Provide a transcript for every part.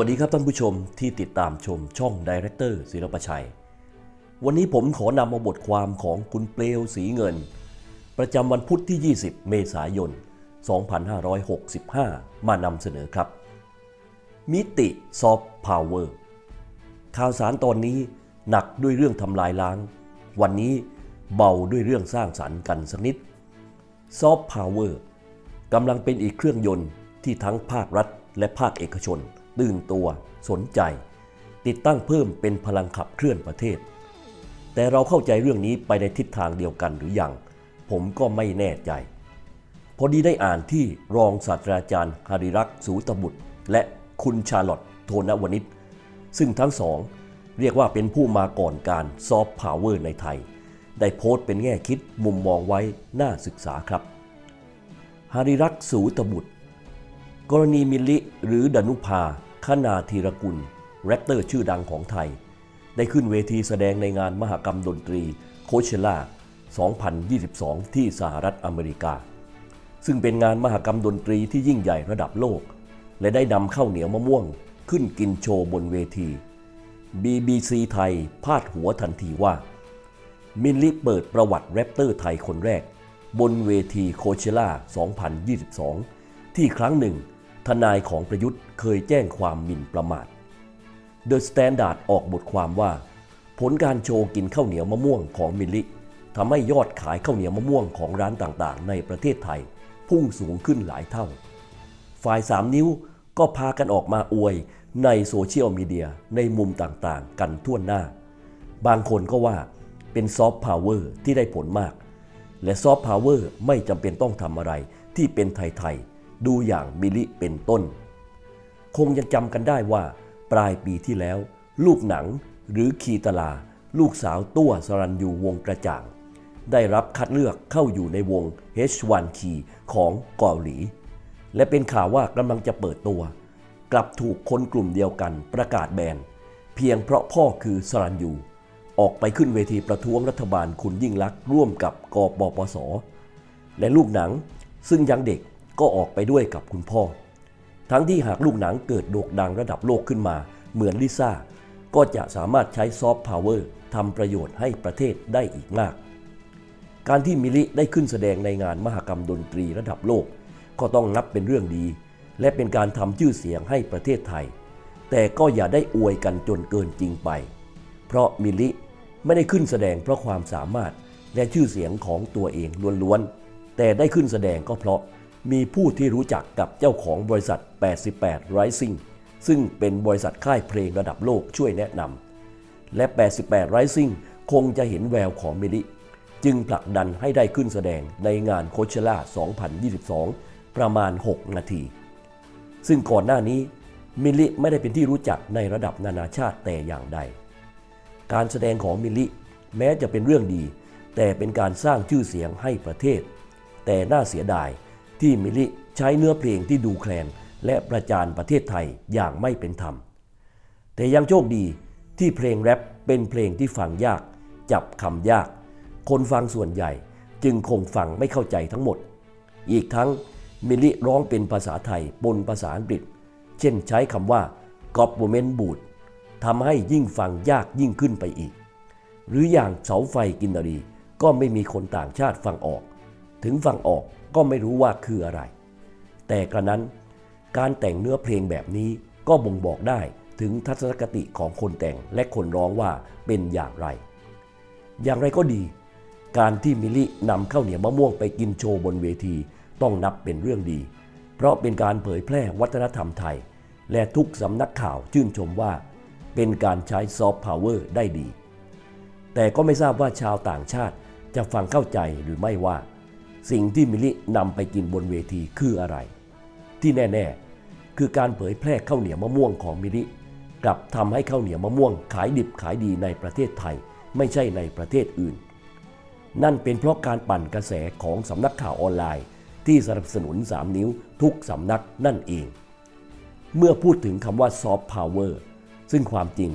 วัสดีครับท่านผู้ชมที่ติดตามชมช่องดีเรคเตอร์ศิลปชัย วันนี้ผมขอนำมาบทความของคุณเปลวสีเงิน ประจำวันพุธที่ 20 เมษายน 2565 มานำเสนอครับ มิติซอฟต์พาวเวอร์ข่าวสารตอนนี้หนักด้วยเรื่องทำลายล้าง วันนี้เบาด้วยเรื่องสร้างสรรค์กันสักนิดซอฟต์พาวเวอร์กำลังเป็นอีกเครื่องยนต์ที่ทั้งภาครัฐและภาคเอกชน ตื่นตัว สนใจ ติดตั้งเพิ่มเป็นพลังขับเคลื่อนประเทศ แต่เราเข้าใจเรื่องนี้ไปในทิศทางเดียวกันหรือยัง ผมก็ไม่แน่ใจ พอดีได้อ่านที่รองศาสตราจารย์ฮาริรักษ์สูตบุตร และคุณชาลอตโทนวนิชซึ่งทั้งสองเรียกว่าเป็นผู้มาก่อนการซอฟต์พาวเวอร์ในไทย ได้โพสต์เป็นแง่คิดมุมมองไว้น่าศึกษาครับฮาริรักษ์สูตบุตร กรณีมิลลิหรือดนุภา คณาธีรกุลแรปเตอร์ชื่อดังของไทย ได้ขึ้นเวทีแสดงในงานมหกรรมดนตรีโคเชล่า 2022 ที่สหรัฐอเมริกา ซึ่งเป็นงานมหกรรมดนตรีที่ยิ่งใหญ่ระดับโลก และได้นำข้าวเหนียวมะม่วง ขึ้นกินโชว์บนเวที BBC ไทยพาดหัวทันทีว่า มิลลิเปิดประวัติแรปเตอร์ไทยคนแรก บนเวทีโคเชล่า 2022 ที่ครั้งหนึ่ง ทนายของประยุทธ์เคยแจ้งความหมิ่นประมาท The Standard ออกบทความว่า ผลการโชว์กินข้าวเหนียวมะม่วงของมิลลิทำให้ยอดขายข้าวเหนียวมะม่วงของร้านต่างๆ ในประเทศไทย พุ่งสูงขึ้นหลายเท่า ฝ่าย3นิ้วก็พากันออกมาอวยในโซเชียลมีเดียในมุมต่างๆ กันทั่วหน้า บางคนก็ว่าเป็นซอฟต์พาวเวอร์ที่ได้ผลมาก และซอฟต์พาวเวอร์ไม่จำเป็นต้องทำอะไรที่เป็นไทยๆ ดูอย่างมิลิเป็นต้น คงยังจำกันได้ว่า ปลายปีที่แล้ว ลูกหนังหรือคีตลา ลูกสาวตัวสรัญยูวงกระจ่าง ได้รับคัดเลือกเข้าอยู่ในวง H1 Key ของเกาหลี และเป็นข่าวว่ากำลังจะเปิดตัว กลับถูกคนกลุ่มเดียวกันประกาศแบนเพียงเพราะพ่อคือสรัญยูออกไปขึ้นเวทีประท้วงรัฐบาลคุณยิ่งลักษณ์ร่วมกับกปปส และลูกหนังซึ่งยังเด็ก ก็ออกไปด้วยกับคุณพ่อ ทั้งที่หากลูกหนังเกิดโด่งดังระดับโลกขึ้นมา เหมือนลิซ่า ก็จะสามารถใช้ซอฟต์พาวเวอร์ทำประโยชน์ให้ประเทศได้อีกมาก การที่มิลิได้ขึ้นแสดงในงานมหกรรมดนตรีระดับโลก ก็ต้องนับเป็นเรื่องดี และเป็นการทำชื่อเสียงให้ประเทศไทย แต่ก็อย่าได้อวยกันจนเกินจริงไป เพราะมิลิไม่ได้ขึ้นแสดงเพราะความสามารถและชื่อเสียงของตัวเองล้วนๆ แต่ได้ขึ้นแสดงก็เพราะ มีผู้ที่รู้จักกับเจ้าของบริษัท 88 Rising ซึ่งเป็นบริษัทค่ายเพลงระดับโลกช่วยแนะนำ และ 88 Rising คงจะเห็นแววของมิลิ จึงผลักดันให้ได้ขึ้นแสดงในงานโคเชล่า 2022 ประมาณ 6 นาที ซึ่งก่อนหน้านี้มิลลิไม่ได้เป็นที่รู้จักในระดับนานาชาติแต่อย่างใด การแสดงของมิลลิแม้จะเป็นเรื่องดี แต่เป็นการสร้างชื่อเสียงให้ประเทศ แต่น่าเสียดาย ที่มิลิใช้เนื้อเพลงที่ดูแคลนและประจานประเทศไทยอย่างไม่เป็นธรรม แต่ยังโชคดีที่เพลงแรปเป็นเพลงที่ฟังยาก จับคำยาก คนฟังส่วนใหญ่จึงคงฟังไม่เข้าใจทั้งหมด อีกทั้งมิลิร้องเป็นภาษาไทยปนภาษาอังกฤษ เช่นใช้คำว่า government boot ทำให้ยิ่งฟังยากยิ่งขึ้นไปอีก หรืออย่างเสาไฟกินรีก็ไม่มีคนต่างชาติฟังออก ถึงฟังออก ก็ไม่รู้ว่าคืออะไร แต่กระนั้นการแต่งเนื้อเพลงแบบนี้ก็บ่งบอกได้ถึงทัศนคติของคนแต่งและคนร้องว่าเป็นอย่างไร อย่างไรก็ดี การที่มิลลินำข้าวเหนียวมะม่วงไปกินโชว์บนเวที ต้องนับเป็นเรื่องดี เพราะเป็นการเผยแพร่วัฒนธรรมไทย และทุกสำนักข่าวชื่นชมว่า เป็นการใช้ซอฟต์พาวเวอร์ได้ดี แต่ก็ไม่ทราบว่าชาวต่างชาติจะฟังเข้าใจหรือไม่ว่า สิ่งที่มิลินำไปกินบนเวทีคืออะไร ที่แน่ ๆ คือการเผยแพร่ข้าวเหนียวมะม่วงของมิลลิกลับทำให้ข้าวเหนียวมะม่วงขายดิบขายดีในประเทศไทย ไม่ใช่ในประเทศอื่น นั่นเป็นเพราะการปั่นกระแสของสำนักข่าวออนไลน์ ที่สนับสนุน 3 นิ้วทุกสำนักนั่นเอง เมื่อพูดถึงคำว่าซอฟต์พาวเวอร์ซึ่งความจริง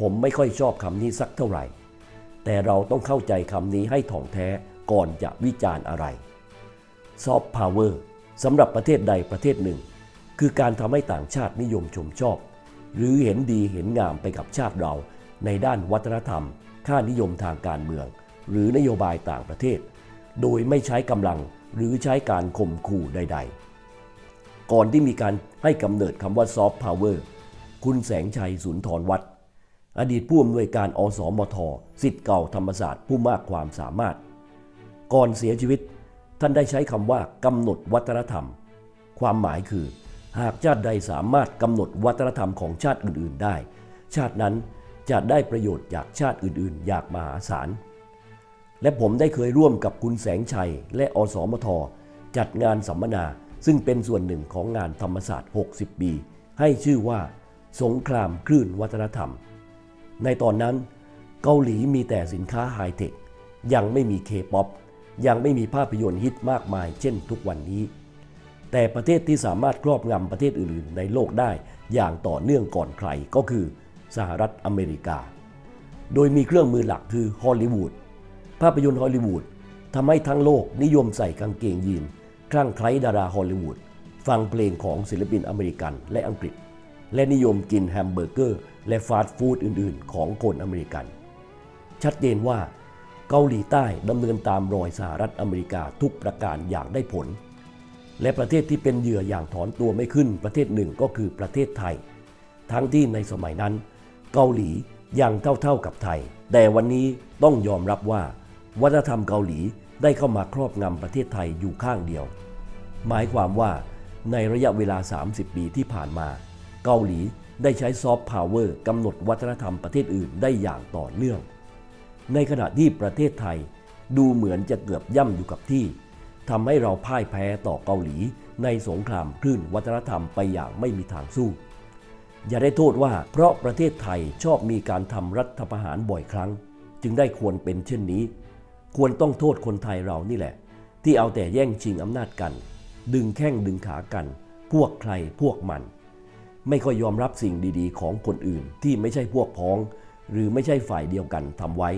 ผมไม่ค่อยชอบคำนี้สักเท่าไหร่ แต่เราต้องเข้าใจคำนี้ให้ถ่องแท้ก่อนจะวิจารณ์อะไร ซอฟต์พาวเวอร์สำหรับประเทศใดประเทศหนึ่ง คือการทำให้ต่างชาตินิยมชมชอบ หรือเห็นดีเห็นงามไปกับชาติเราในด้านวัฒนธรรม ค่านิยมทางการเมือง หรือนโยบายต่างประเทศ โดยไม่ใช้กำลังหรือใช้การข่มขู่ใด ๆ ก่อนที่มีการให้กำเนิดคำว่าซอฟต์พาวเวอร์คุณแสงชัยสุนทรวัฒน์อดีตผู้อำนวยการอสมทสิทธิ์เก่าธรรมศาสตร์ผู้มากความสามารถ ก่อนเสียชีวิต ท่านได้ใช้คำว่ากำหนดวัฒนธรรม ความหมายคือ หากชาติใดสามารถกำหนดวัฒนธรรมของชาติอื่น ๆ ได้ ชาตินั้นจะได้ประโยชน์จากชาติอื่น ๆ อย่างมหาศาล และผมได้เคยร่วมกับคุณแสงชัย และอสมท จัดงานสัมมนาซึ่งเป็นส่วนหนึ่งของงานธรรมศาสตร์ 60 ปี ให้ชื่อว่า สงครามคลื่นวัฒนธรรม ในตอนนั้น เกาหลีมีแต่สินค้าไฮเทค ยังไม่มีเคป๊อป ยังไม่มีภาพยนตร์ฮิตมากมายเช่นทุกวันนี้ แต่ประเทศที่สามารถครอบงำประเทศอื่นๆ ในโลกได้อย่างต่อเนื่องก่อนใครก็คือสหรัฐอเมริกา โดยมีเครื่องมือหลักคือฮอลลีวูด ภาพยนตร์ฮอลลีวูดทำให้ทั้งโลกนิยมใส่กางเกงยีนคลั่งไคล้ดาราฮอลลีวูด ฟังเพลงของศิลปินอเมริกันและอังกฤษ และนิยมกินแฮมเบอร์เกอร์ และฟาสต์ฟู้ดอื่น ๆ ของคนอเมริกัน ชัดเจนว่า เกาหลีใต้ดำเนินตามรอยสหรัฐอเมริกาทุกประการอย่างได้ผล และประเทศที่เป็นเหยื่ออย่างถอนตัวไม่ขึ้นประเทศหนึ่งก็คือประเทศไทย ทั้งที่ในสมัยนั้น เกาหลียังเท่าๆกับไทย แต่วันนี้ต้องยอมรับว่า วัฒนธรรมเกาหลีได้เข้ามาครอบงำประเทศไทยอยู่ข้างเดียว หมายความว่าในระยะเวลา 30 ปีที่ผ่านมา เกาหลีได้ใช้ซอฟต์พาวเวอร์กำหนดวัฒนธรรมประเทศอื่นได้อย่างต่อเนื่อง ในขณะที่ประเทศไทยดูเหมือนจะเกือบย่ำอยู่กับที่ทำให้เราพ่ายแพ้ต่อเกาหลีในสงครามคลื่นวัฒนธรรมไปอย่างไม่มีทางสู้ อย่าได้โทษว่าเพราะประเทศไทยชอบมีการทำรัฐประหารบ่อยครั้ง จึงได้ควรเป็นเช่นนี้ ควรต้องโทษคนไทยเรานี่แหละ ที่เอาแต่แย่งชิงอำนาจกัน ดึงแข้งดึงขากัน พวกใครพวกมัน ไม่ค่อยยอมรับสิ่งดีๆ ของคนอื่นที่ไม่ใช่พวกพ้อง หรือไม่ใช่ฝ่ายเดียวกันทำไว้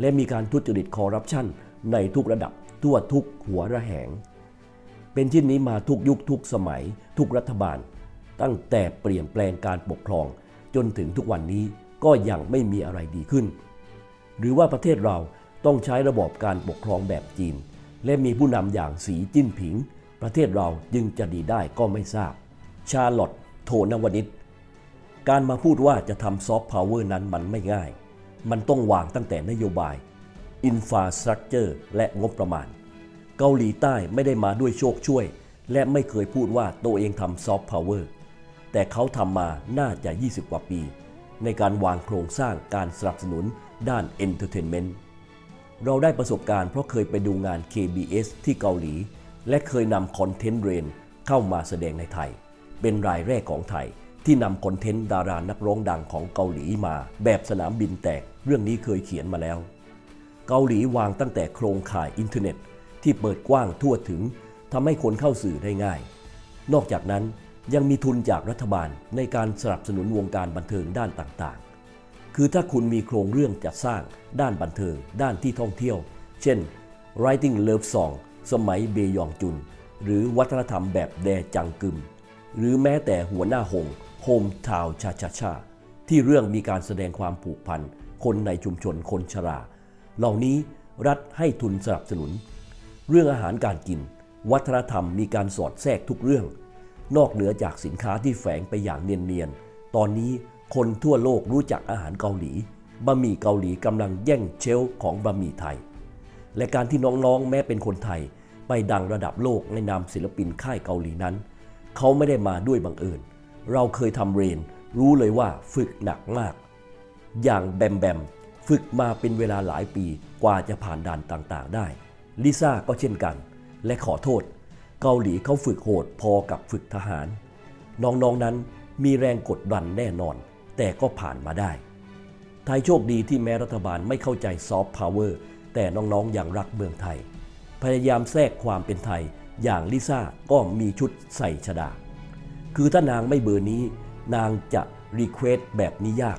และมีการทุจริตคอร์รัปชันในทุกระดับทั่วทุกหัวระแหง เป็นเช่นนี้มาทุกยุคทุกสมัย ทุกรัฐบาล ตั้งแต่เปลี่ยนแปลงการปกครอง จนถึงทุกวันนี้ก็ยังไม่มีอะไรดีขึ้น หรือว่าประเทศเราต้องใช้ระบอบการปกครองแบบจีน และมีผู้นำอย่างสีจิ้นผิง ประเทศเราจึงจะดีได้ก็ไม่ทราบ ชาลอตโทนวนิชการมาพูดว่าจะทำซอฟต์พาวเวอร์นั้นมันไม่ง่าย มันต้องวางตั้งแต่นโยบาย อินฟาสตรักเจอร์และงบประมาณ เกาหลีใต้ไม่ได้มาด้วยโชคช่วย และไม่เคยพูดว่าตัวเองทำซอฟต์พาวเวอร์แต่เขาทำมาน่าจะ 20 กว่าปี ในการวางโครงสร้างการสนับสนุนด้านเอนเตอร์เทนเมนต์เราได้ประสบการณ์เพราะเคยไปดูงาน KBS ที่เกาหลี และเคยนำคอนเทนต์เรนเข้ามาแสดงในไทย เป็นรายแรกของไทย ที่นำคอนเทนต์ดารานักร้องดังของเกาหลีมา แบบสนามบินแตกเรื่องนี้เคยเขียนมาแล้ว เกาหลีวางตั้งแต่โครงข่ายอินเทอร์เน็ต ที่เปิดกว้างทั่วถึงทำให้คนเข้าสื่อได้ง่าย นอกจากนั้นยังมีทุนจากรัฐบาลในการสนับสนุนวงการบันเทิงด้านต่างๆ คือถ้าคุณมีโครงเรื่องจัดสร้างด้านบันเทิง ด้านที่ท่องเที่ยว เช่น Writing Love Song สมัยเบยองจุน หรือวัฒนธรรมแบบแดจังกึม หรือแม้แต่หัวหน้าหง โฮมทาวชาชาชาที่เรื่องมีการแสดงความผูกพัน คนในชุมชนคนชรา เหล่านี้รัฐให้ทุนสนับสนุน เรื่องอาหารการกิน วัฒนธรรมมีการสอดแทรกทุกเรื่อง นอกเหนือจากสินค้าที่แฝงไปอย่างเนียนๆ ตอนนี้คนทั่วโลกรู้จักอาหารเกาหลี บะหมี่เกาหลีกำลังแย่งเชลของบะหมี่ไทย และการที่น้องๆ แม้เป็นคนไทย ไปดังระดับโลกในนามศิลปินค่ายเกาหลีนั้น เขาไม่ได้มาด้วยบังเอิญ เราเคยทำเรน รู้เลยว่าฝึกหนักมาก อย่างแบมแบมฝึกมาเป็นเวลาหลายปีกว่าจะผ่านด่านต่างๆ ได้ ลิซ่าก็เช่นกัน และขอโทษ เกาหลีเขาฝึกโหดพอกับฝึกทหาร น้องๆนนั้นมีแรงกดดันแน่นอน แต่ก็ผ่านมาได้ ไทยโชคดีที่แม้รัฐบาลไม่เข้าใจซอฟต์พาวเวอร์แต่น้องๆอย่างรักเมืองไทย พยายามแทรกความเป็นไทยอย่างลิซ่าก็มีชุดใส่ชดา คือถ้านางไม่เบอร์นี้ นางจะรีเควสแบบนี้ยาก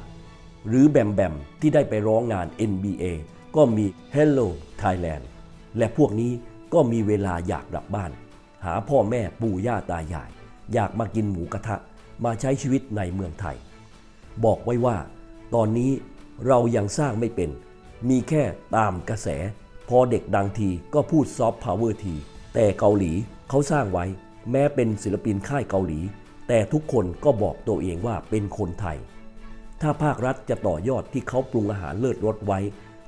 หรือแบมแบมที่ได้ไปร้องงาน NBA ก็มี Hello Thailand และพวกนี้ก็มีเวลาอยากกลับบ้าน หาพ่อแม่ปู่ย่าตายาย อยากมากินหมูกระทะ มาใช้ชีวิตในเมืองไทย บอกไว้ว่า ตอนนี้เรายังสร้างไม่เป็น มีแค่ตามกระแส พอเด็กดังทีก็พูดซอฟต์พาวเวอร์ที แต่เกาหลีเขาสร้างไว้ แม้เป็นศิลปินค่ายเกาหลี แต่ทุกคนก็บอกตัวเองว่าเป็นคนไทย ถ้าภาครัฐจะต่อยอดที่เขาปรุงอาหารเลิศรสไว้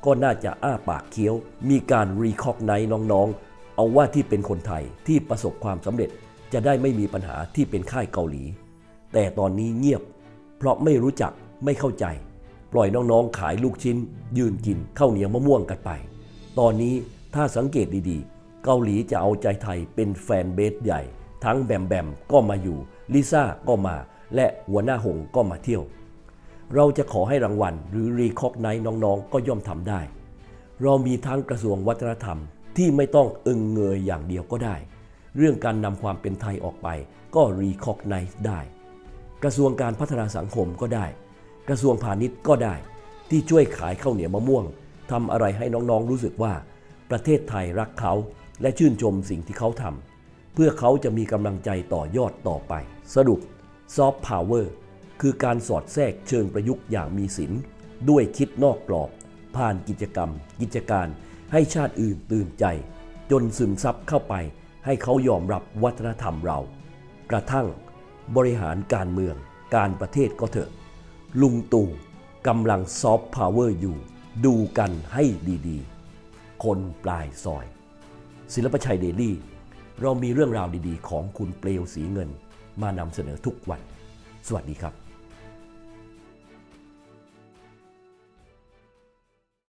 ก็น่าจะอ้าปากเคี้ยว มีการรีคอกไนน้องๆ เอาว่าที่เป็นคนไทยที่ประสบความสำเร็จจะได้ไม่มีปัญหาที่เป็นค่ายเกาหลี แต่ตอนนี้เงียบ เพราะไม่รู้จักไม่เข้าใจ ปล่อยน้องๆขายลูกชิ้น ยืนกินข้าวเหนียวมะม่วงกันไป ตอนนี้ถ้าสังเกตดีๆ เกาหลีจะเอาใจไทยเป็นแฟนเบสใหญ่ ทั้งแบมแบมก็มาอยู่ ลิซ่าก็มา และหัวหน้าหงก็มาเที่ยว เราจะขอให้รางวัลหรือรีคอกไนน้องๆ ก็ย่อมทำได้ เรามีทั้งกระทรวงวัฒนธรรมที่ไม่ต้องอึงเงยอย่างเดียวก็ได้ เรื่องการนำความเป็นไทยออกไปก็รีคอกไนได้ กระทรวงการพัฒนาสังคมก็ได้ กระทรวงพาณิชย์ก็ได้ ที่ช่วยขายข้าวเหนียวมะม่วงทำอะไรให้น้องๆรู้สึกว่า ประเทศไทยรักเขาและชื่นชมสิ่งที่เขาทำ เพื่อเขาจะมีกำลังใจต่อยอดต่อไป สรุปซอฟต์พาวเวอร์คือการสอดแทรกเชิงประยุกต์อย่างมีศิลป์ด้วยคิดนอกกรอบ ผ่านกิจกรรม กิจการ ให้ชาติอื่นตื่นใจ จนซึมซับเข้าไป ให้เขายอมรับวัฒนธรรมเรา กระทั่งบริหารการเมือง การประเทศก็เถอะ ลุงตู่กำลังซอฟต์พาวเวอร์อยู่ ดูกันให้ดีๆ คนปลายซอย ศิลปชัยเดลี่ เรามีเรื่องราวดีๆ ของคุณเปลวสีเงิน มานำเสนอทุกวัน สวัสดีครับ